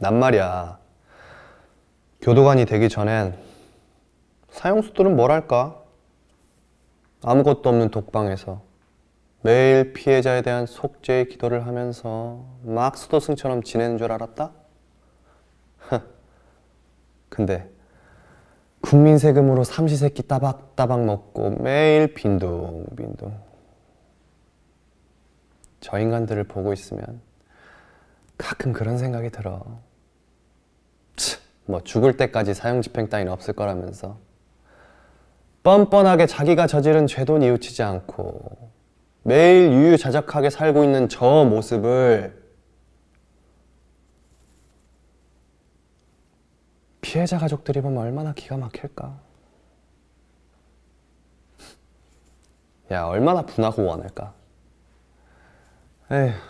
난 말이야. 교도관이 되기 전엔 사형수들은 뭘 할까? 아무것도 없는 독방에서 매일 피해자에 대한 속죄의 기도를 하면서 막 수도승처럼 지내는 줄 알았다? 근데 국민 세금으로 삼시세끼 따박따박 먹고 매일 빈둥빈둥 저 인간들을 보고 있으면 가끔 그런 생각이 들어. 치, 뭐 죽을 때까지 사형 집행 따위는 없을 거라면서 뻔뻔하게 자기가 저지른 죄도 뉘우치지 않고 매일 유유자적하게 살고 있는 저 모습을 피해자 가족들이 보면 얼마나 기가 막힐까? 야, 얼마나 분하고 원할까? 에휴.